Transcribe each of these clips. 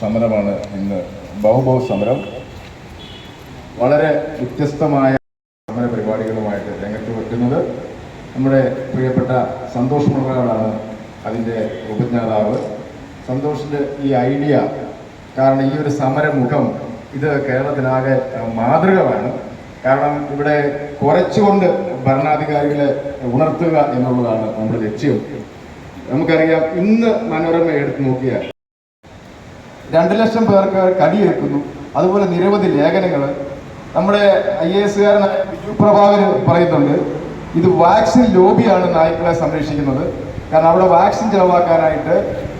സമരമാണ് ഇന്ന്. ബഹുബഹു സമരം വളരെ വ്യത്യസ്തമായ സമര പരിപാടികളുമായിട്ട് രംഗത്ത് വെക്കുന്നത് നമ്മുടെ പ്രിയപ്പെട്ട സന്തോഷ് മുളകളാണ് അതിന്റെ ഉപജ്ഞാതാവ്. സന്തോഷിന്റെ ഈ ഐഡിയ കാരണം ഈ ഒരു സമരമുഖം ഇത് കേരളത്തിനാകെ മാതൃകമാണ് കാരണം ഇവിടെ കുറച്ചുകൊണ്ട് ഭരണാധികാരികളെ ഉണർത്തുക എന്നുള്ളതാണ് നമ്മുടെ ലക്ഷ്യം. നമുക്കറിയാം ഇന്ന് മനോരമ എടുത്തു നോക്കിയാൽ രണ്ട് ലക്ഷം പേർക്ക് കടിയേൽക്കുന്നു അതുപോലെ നിരവധി ലേഖനങ്ങൾ. നമ്മുടെ ഐ എ എസുകാരനായ ബിജു പ്രഭാകർ പറയുന്നുണ്ട് ഇത് വാക്സിൻ ലോബിയാണ് നായ്ക്കളെ സംരക്ഷിക്കുന്നത്. കാരണം അവിടെ വാക്സിൻ ചെലവാക്കാനായിട്ട്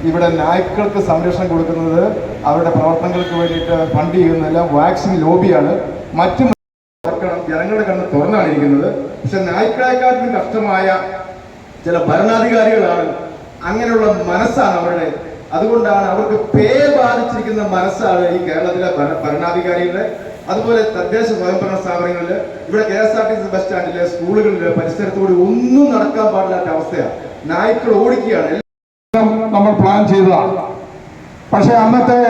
ഇവിടെ നായ്ക്കൾക്ക് സംരക്ഷണം കൊടുക്കുന്നത് അവരുടെ പ്രവർത്തനങ്ങൾക്ക് വേണ്ടിയിട്ട് ഫണ്ട് ചെയ്യുന്നതെല്ലാം വാക്സിൻ ലോബിയാണ്. മറ്റു ജനങ്ങളുടെ കണ്ണ് തുറന്നാണ് ഇരിക്കുന്നത്. പക്ഷെ നായ്ക്കളെക്കാട്ടിലും കഷ്ടമായ ചില ഭരണാധികാരികളാണ്. അങ്ങനെയുള്ള മനസ്സാണ് അവരുടെ അതുകൊണ്ടാണ് അവർക്ക് പേ ബാധിച്ചിരിക്കുന്ന മനസ്സാണ് ഈ കേരളത്തിലെ ഭര- ഭരണാധികാരികളുടെ അതുപോലെ തദ്ദേശ സ്വയംഭരണ സ്ഥാപനങ്ങളിൽ ഇവിടെ K S R T C bus സ്റ്റാൻഡിൽ സ്കൂളുകളിൽ പരിസരത്തോട് ഒന്നും നടക്കാൻ പാടില്ലാത്ത അവസ്ഥയാണ്. നായ്ക്കൾ ഓടിക്കുകയാണ്. നമ്മൾ പ്ലാൻ ചെയ്തതാണ്. പക്ഷെ അന്നത്തെ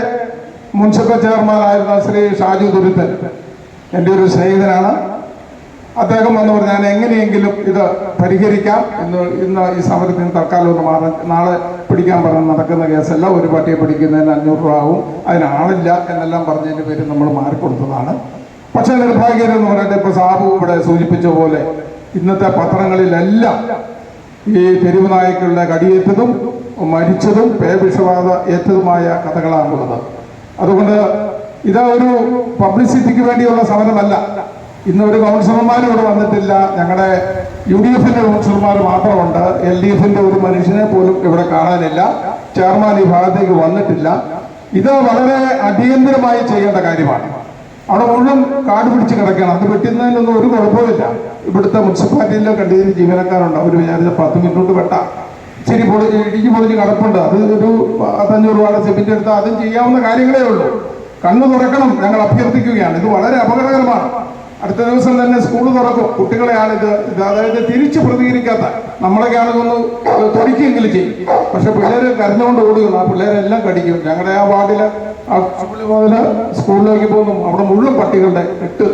മുനിസിപ്പൽ ചെയർമാനായിരുന്ന ശ്രീ ഷാജു ദുരിതൻ എന്റെ ഒരു സ്നേഹിതനാണ്. അദ്ദേഹം വന്ന് പറഞ്ഞു ഞാൻ എങ്ങനെയെങ്കിലും ഇത് പരിഹരിക്കാം എന്ന് ഇന്ന് ഈ സമരത്തിന് തൽക്കാലം ഒന്ന് മാറാൻ നാളെ പിടിക്കാൻ പറഞ്ഞ് നടക്കുന്ന കേസല്ല ഒരു പട്ടിയെ പിടിക്കുന്നതിന് അഞ്ഞൂറ് രൂപ ആവും. അതിനാളില്ല എന്നെല്ലാം പറഞ്ഞതിന്റെ പേര് നമ്മൾ മാറിക്കൊടുത്തതാണ് പക്ഷേ നിർഭാഗ്യം എന്ന് പറഞ്ഞിട്ട് ഇപ്പോൾ സാബു ഇവിടെ സൂചിപ്പിച്ച പോലെ ഇന്നത്തെ പത്രങ്ങളിലെല്ലാം ഈ തെരുവ് നായ്ക്കളുടെ കടിയേറ്റതും മരിച്ചതും പേവിഷബാധ ഏറ്റതുമായ കഥകളാണുള്ളത്. അതുകൊണ്ട് ഇത് ഒരു പബ്ലിസിറ്റിക്ക് വേണ്ടിയുള്ള സമരമല്ല. ഇന്ന് ഒരു കൗൺസിലർമാരും ഇവിടെ വന്നിട്ടില്ല. ഞങ്ങളുടെ യു ഡി എഫിന്റെ കൗൺസിലർമാർ മാത്രമുണ്ട്. എൽ ഡി എഫിന്റെ ഒരു മനുഷ്യനെ പോലും ഇവിടെ കാണാനില്ല. ചെയർമാൻ ഈ ഭാഗത്തേക്ക് വന്നിട്ടില്ല. ഇത് വളരെ അടിയന്തരമായി ചെയ്യേണ്ട കാര്യമാണ്. അവിടെ മുഴുവൻ കാട് പിടിച്ച് കിടക്കണം അത് വെട്ടുന്നതിനൊന്നും ഒരു കുഴപ്പമില്ല ഇവിടുത്തെ മുനിസിപ്പാലിറ്റിയിലെ കണ്ടീന് ജീവനക്കാരുണ്ട്. അവർ വിചാരിച്ച പത്ത് മിനിറ്റ് വെട്ടാം. ശരി പൊളിച്ച് ഇടിച്ച് പൊളിച്ച് കിടപ്പുണ്ട്. അത് ഒരു പത്തഞ്ഞൂറ് രൂപയുടെ സിമെന്റ് എടുത്താൽ അതും ചെയ്യാവുന്ന കാര്യങ്ങളേ ഉള്ളൂ. കണ്ണു തുറക്കണം. ഞങ്ങൾ അഭ്യർത്ഥിക്കുകയാണ്. ഇത് വളരെ അപകടകരമാണ്. അടുത്ത ദിവസം തന്നെ സ്കൂൾ തുറക്കും. കുട്ടികളെയാണിത് ഇത് അതായത് തിരിച്ച് പ്രതികരിക്കാത്ത. നമ്മളൊക്കെ ആണെങ്കിൽ ഒന്ന് തൊടിക്കെങ്കിലും ചെയ്യും. പക്ഷെ പിള്ളേര് കരഞ്ഞുകൊണ്ട് ഓടുകയാണ് ആ പിള്ളേരെല്ലാം കടിക്കും. ഞങ്ങളുടെ ആ വാർഡിൽ സ്കൂളിൽ മുതൽ സ്കൂളിലേക്ക് പോകുന്നു. അവിടെ മുഴുവൻ പട്ടികളുടെ എട്ട്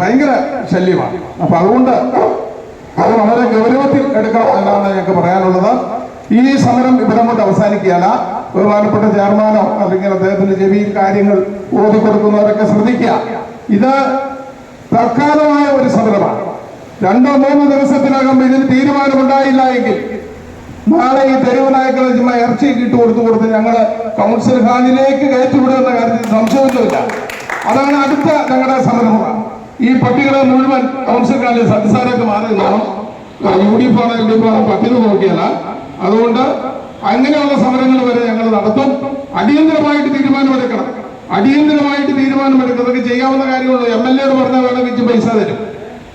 ഭയങ്കര ശല്യമാണ്. അപ്പൊ അതുകൊണ്ട് അത് വളരെ ഗൗരവത്തിൽ എടുക്കണം എന്നാണ് ഞങ്ങൾക്ക് പറയാനുള്ളത്. ഈ സമരം ഇവിടെ കൊണ്ട് അവസാനിക്കുകയല്ല. ബഹുമാനപ്പെട്ട ചെയർമാനോ അല്ലെങ്കിൽ അദ്ദേഹത്തിന്റെ ചെവിയിൽ കാര്യങ്ങൾ ഓതി കൊടുക്കുന്നവരൊക്കെ ശ്രദ്ധിക്കുക. ഇത് തൽക്കാലമായ ഒരു സമരമാണ്. രണ്ടോ മൂന്നോ ദിവസത്തിനകം ഇതിന് തീരുമാനമുണ്ടായില്ല എങ്കിൽ നാളെ ഈ തെരുവ് നായകളെ ചുമ്മാ ഇറച്ചി ഇട്ട് കൊടുത്തു കൊടുത്ത് ഞങ്ങൾ കൗൺസിൽ ഹാളിലേക്ക് കയറ്റിവിടുമെന്ന കാര്യത്തിൽ സംശയമൊന്നുമില്ല. അതാണ് അടുത്ത ഞങ്ങളുടെ സമരമാണ്. ഈ പട്ടികളെ മുഴുവൻ കൗൺസിൽ ഹാളിൽ സത്യസാരൊക്കെ മാറി നിന്നോണം. യൂണിഫോം ആണ് പട്ടിക നോക്കിയല്ല അതുകൊണ്ട് അങ്ങനെയുള്ള സമരങ്ങൾ വരെ ഞങ്ങൾ നടത്തും. അടിയന്തരമായിട്ട് തീരുമാനമെടുക്കണം. അടിയന്തരമായിട്ട് തീരുമാനമെടുക്കുന്നതൊക്കെ ചെയ്യാവുന്ന കാര്യമുള്ളൂ. എം എൽ എയോട് പറഞ്ഞാൽ വേണമെങ്കിൽ പൈസ തരും.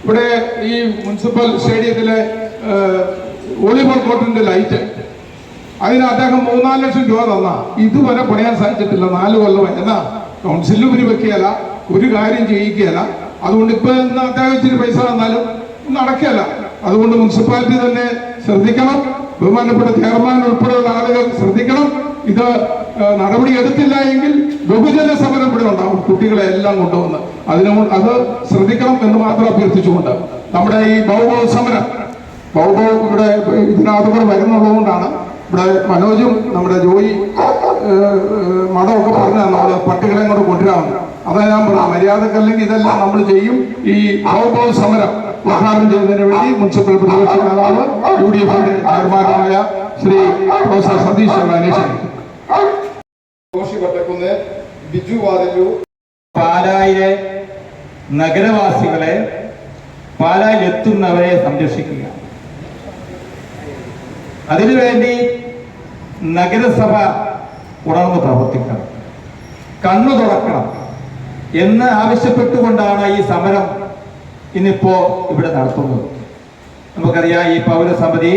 ഇവിടെ ഈ മുനിസിപ്പൽ സ്റ്റേഡിയത്തിലെ വോളിബോൾ കോർട്ടിന്റെ ലൈറ്റ്. അതിന് അദ്ദേഹം മൂന്നാൽ ലക്ഷം രൂപ തന്ന. ഇതുവരെ പണിയാൻ സാധിച്ചിട്ടില്ല. നാല് കൊല്ലമായി. എന്നാ കൗൺസിലിൽ ഒരു വെക്കുകയല്ല ഒരു കാര്യം ചെയ്യിക്കുകയല്ല. അതുകൊണ്ട് ഇപ്പൊ അദ്ദേഹം ഇച്ചിരി പൈസ തന്നാലും നടക്കുകയല്ല. അതുകൊണ്ട് മുനിസിപ്പാലിറ്റി തന്നെ ശ്രദ്ധിക്കണം. ബഹുമാനപ്പെട്ട ചെയർമാൻ ഉൾപ്പെടെയുള്ള ആളുകൾ ശ്രദ്ധിക്കണം. ഇത് നടപടി എടുത്തില്ല എങ്കിൽ ബഹുജന സമരം ഇവിടെ ഉണ്ടാവും കുട്ടികളെ എല്ലാം കൊണ്ടുവന്ന്. അതിനു അത് ശ്രദ്ധിക്കണം എന്ന് മാത്രം അഭ്യർത്ഥിച്ചുകൊണ്ട്. നമ്മുടെ ഈ ബഹുബഹ സമരം ബൗബോ ഇവിടെ ഇതിനകത്ത് കൂടെ വരുന്നുള്ളതുകൊണ്ടാണ് ഇവിടെ മനോജും നമ്മുടെ ജോയി മഠം ഒക്കെ പറഞ്ഞാൽ നമ്മൾ പട്ടികളെ കൊണ്ട് കൊണ്ടുവരാമെന്ന്. അതാ ഞാൻ പറഞ്ഞത് മര്യാദക്കല്ലെങ്കിൽ ഇതെല്ലാം നമ്മൾ ചെയ്യും. ഈ ബൗബോ സമരം ഉദ്ഘാടനം ചെയ്യുന്നതിന് വേണ്ടി മുനിസിപ്പൽ പ്രതിപക്ഷ നേതാവ് യു ഡി എഫിന്റെ ചെയർമാനായ ശ്രീ പ്രൊഫസർ സതീഷ് അന്വേഷിക്കും വട്ടക്കുന്ന് ബിജു പാലായിലെ നഗരവാസികളെ പാലായിൽ എത്തുന്നവരെ സംരക്ഷിക്കുക. അതിനുവേണ്ടി നഗരസഭ ഉണർന്ന് പ്രവർത്തിക്കണം. കണ്ണു തുറക്കണം എന്ന് ആവശ്യപ്പെട്ടുകൊണ്ടാണ് ഈ സമരം ഇന്നിപ്പോ ഇവിടെ നടത്തുന്നത്. നമുക്കറിയാം ഈ പൗരസമിതി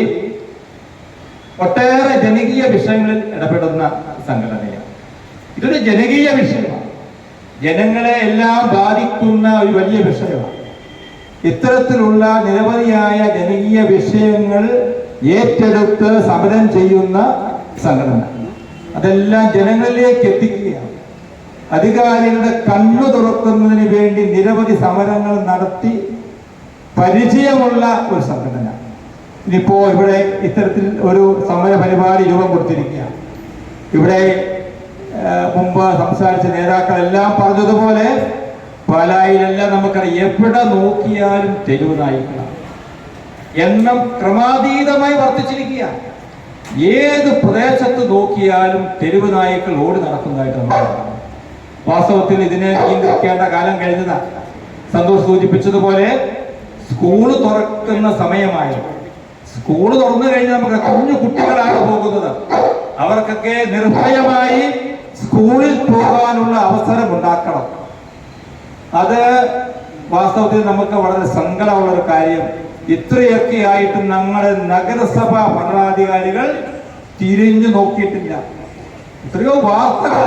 ഒട്ടേറെ ജനകീയ വിഷയങ്ങളിൽ ഇടപെടുന്ന സംഘടനയാണ്. ഇതൊരു ജനകീയ വിഷയമാണ്. ജനങ്ങളെ എല്ലാം ബാധിക്കുന്ന ഒരു വലിയ വിഷയമാണ്. ഇത്തരത്തിലുള്ള നിരവധിയായ ജനകീയ വിഷയങ്ങൾ ഏറ്റെടുത്ത് സമരം ചെയ്യുന്ന സംഘടന. അതെല്ലാം ജനങ്ങളിലേക്ക് എത്തിക്കുകയാണ്. അധികാരികളുടെ കണ്ണു തുറക്കുന്നതിന് വേണ്ടി നിരവധി സമരങ്ങൾ നടത്തി പരിചയമുള്ള ഒരു സംഘടന. ഇനിയിപ്പോ ഇവിടെ ഇത്തരത്തിൽ ഒരു സമര പരിപാടി രൂപം കൊടുത്തിരിക്കുകയാണ്. ഇവിടെ മുമ്പ് സംസാരിച്ച നേതാക്കളെല്ലാം പറഞ്ഞതുപോലെ പാലായിലെല്ലാം നമുക്കറിയാം എവിടെ നോക്കിയാലും തെരുവ് എണ്ണം ക്രമാതീതമായി വർദ്ധിച്ചിരിക്കുക ഏത് പ്രദേശത്ത് നോക്കിയാലും തെരുവ് നായ്ക്കൾ ഓടി നടക്കുന്നതായിട്ട് നമ്മൾ വാസ്തവത്തിൽ ഇതിനെ നിയന്ത്രിക്കേണ്ട കാലം കഴിഞ്ഞതാണ്. സന്തോഷ് സൂചിപ്പിച്ചതുപോലെ സ്കൂൾ തുറക്കുന്ന സമയമായി സ്കൂൾ തുറന്നു കഴിഞ്ഞാൽ നമുക്ക് കുഞ്ഞു കുട്ടികളാണ് പോകുന്നത്. അവർക്കൊക്കെ നിർഭയമായി സ്കൂളിൽ പോകാനുള്ള അവസരം ഉണ്ടാക്കണം. അത് വാസ്തവത്തിൽ നമുക്ക് വളരെ സങ്കടമുള്ള ഒരു കാര്യം. ഇത്രയൊക്കെ ആയിട്ടും നമ്മുടെ നഗരസഭാ ഭരണാധികാരികൾ തിരിഞ്ഞു നോക്കിയിട്ടില്ല. എത്രയോ വാർത്തകൾ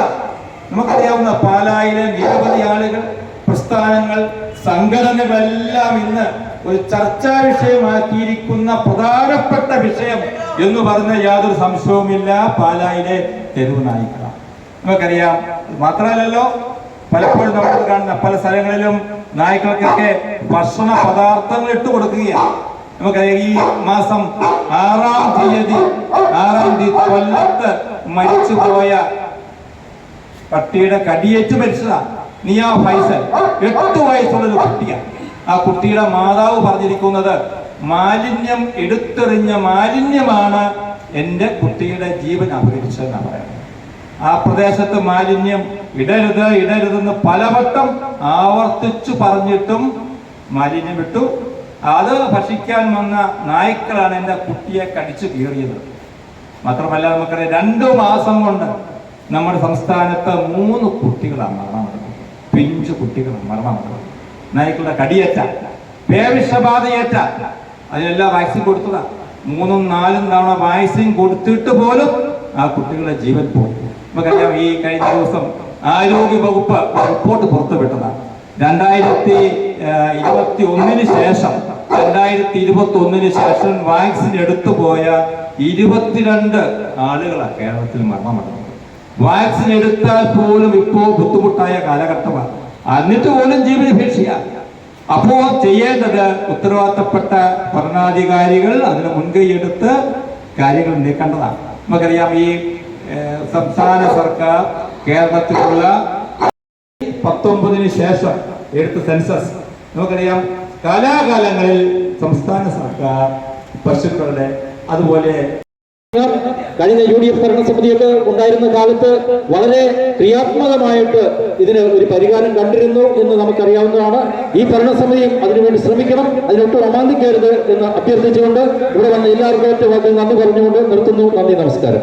നമുക്കറിയാവുന്ന പാലായിലെ നിരവധി ആളുകൾ പ്രസ്ഥാനങ്ങൾ സംഘടനകളെല്ലാം ഇന്ന് ഒരു ചർച്ചാ വിഷയമാക്കിയിരിക്കുന്ന പ്രധാനപ്പെട്ട വിഷയം എന്ന് പറഞ്ഞ യാതൊരു സംശയവുമില്ല. പാലായിലെ തെരുവ് നായിക്കളാണ് നമുക്കറിയാം മാത്രമല്ലല്ലോ പലപ്പോഴും നമ്മൾ കാണുന്ന പല സ്ഥലങ്ങളിലും നായ്ക്കൾക്കൊക്കെ ഭക്ഷണ പദാർത്ഥങ്ങൾ ഇട്ട് കൊടുക്കുകയാണ്. നമുക്കറിയാം ഈ മാസം ആറാം തീയതി ആറാം തീയതി കൊല്ലത്ത് മരിച്ചുപോയ പട്ടിയുടെ കടിയേറ്റ് മരിച്ചതാ. നിയാ ഫൈസൽ എട്ട് വയസ്സുള്ള ഒരു കുട്ടിയാണ്. ആ കുട്ടിയുടെ മാതാവ് പറഞ്ഞിരിക്കുന്നത് മാലിന്യം എടുത്തെറിഞ്ഞ മാലിന്യമാണ് എന്റെ കുട്ടിയുടെ ജീവൻ അപകരിച്ചതെന്നാണ് പറയുന്നത്. ആ പ്രദേശത്ത് മാലിന്യം ഇടരുത് ഇടരുതെന്ന് പലവട്ടം ആവർത്തിച്ചു പറഞ്ഞിട്ടും മാലിന്യം വിട്ടു അത് ഭക്ഷിക്കാൻ വന്ന നായ്ക്കളാണ് എന്റെ കുട്ടിയെ കടിച്ചു കീറിയത്. മാത്രമല്ല നമുക്കറിയാം രണ്ടു മാസം കൊണ്ട് നമ്മുടെ സംസ്ഥാനത്ത് മൂന്ന് കുട്ടികളാണ് മരണമടങ്ങുന്നത് പിഞ്ചു കുട്ടികളാണ് മരണമടങ്ങുന്നത് നായ്ക്കളുടെ കടിയേറ്റ പേവിഷബാധയേറ്റ. അതിനെല്ലാം വാക്സിൻ കൊടുത്തതാ. മൂന്നും നാലും തവണ വാക്സിൻ കൊടുത്തിട്ട് പോലും ആ കുട്ടികളുടെ ജീവൻ പോയി. നമുക്കറിയാം ഈ കഴിഞ്ഞ ദിവസം ആരോഗ്യ വകുപ്പ് റിപ്പോർട്ട് പുറത്തുവിട്ടതാണ് രണ്ടായിരത്തി ഇരുപത്തി ഒന്നിന് ശേഷം രണ്ടായിരത്തി ഇരുപത്തി ഒന്നിന് ശേഷം വാക്സിൻ എടുത്തു പോയ ഇരുപത്തിരണ്ട് ആളുകളാണ് കേരളത്തിൽ മരണമടങ്ങുന്നത് വാക്സിൻ എടുത്താൽ പോലും ഇപ്പോൾ ബുദ്ധിമുട്ടായ കാലഘട്ടമാണ്. എന്നിട്ട് പോലും ഭീഷണിയാണ് അപ്പോ ചെയ്യേണ്ടത് ഉത്തരവാദിത്തപ്പെട്ട ഭരണാധികാരികൾ അതിന് മുൻകൈയെടുത്ത് കാര്യങ്ങൾ നീക്കേണ്ടതാണ്. നമുക്കറിയാം ഈ സംസ്ഥാന സർക്കാർ കേരളത്തിലുള്ള പത്തൊമ്പതിന് ശേഷം എടുത്ത സെൻസസ്. നമുക്കറിയാം കാലാകാലങ്ങളിൽ സംസ്ഥാന സർക്കാർ പശുക്കളുടെ അതുപോലെ കഴിഞ്ഞ യു ഡി എഫ് ഭരണസമിതിയൊക്കെ ഉണ്ടായിരുന്ന കാലത്ത് വളരെ ക്രിയാത്മകമായിട്ട് ഇതിന് ഒരു പരിഹാരം കണ്ടിരുന്നു എന്ന് നമുക്കറിയാവുന്നതാണ്. ഈ ഭരണസമിതിയും അതിനുവേണ്ടി ശ്രമിക്കണം അതിനൊട്ടും അമാന്തിക്കരുത് എന്ന് അഭ്യർത്ഥിച്ചുകൊണ്ട് ഇവിടെ വന്ന എല്ലാവർക്കും ഏറ്റവും നന്ദി പറഞ്ഞുകൊണ്ട് നിർത്തുന്നു. നന്ദി നമസ്കാരം.